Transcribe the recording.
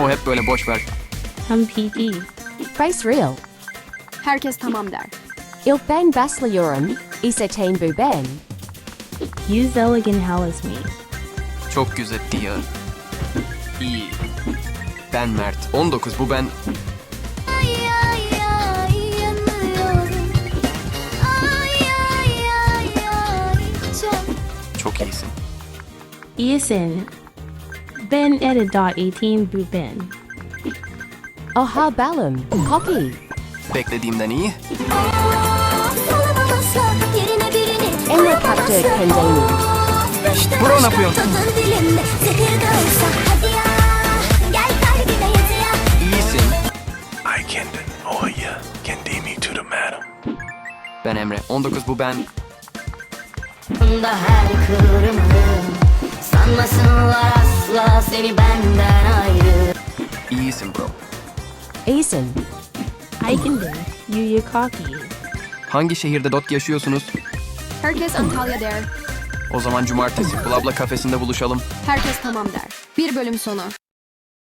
O hep böyle boş ver. I'm PG. Face real. Herkes tamam der. İlk ben başlıyorum. İsetain bu ben. Use elegant hallows me. Çok güzel diyor. İyi. Ben Mert. 19 bu ben. Ay ay ay yanıyorum. Ay ay ay ay çok Çok iyisin. Isin. Ben edit dot 18 bu ben. Oha balım. Copy. Beklediğimden iyi. Salamamasa yerine birini Emre kaptı kendini. Bro ne yapıyor? Tadın dilimde zehir de olsa hadi ya Gel kalbime yedi ya İyisin. I. Can deem you to the madam. Ben Emre. 19 bu ben. da her kıvrımım Sanmasınlar asla seni benden ayrı İyisin bro. İyisin. I can do. You you cocky. Hangi şehirde dot yaşıyorsunuz? Herkes Antalya der. O zaman cumartesi Blabla kafesinde buluşalım. Herkes tamam der. Bir bölüm sonu.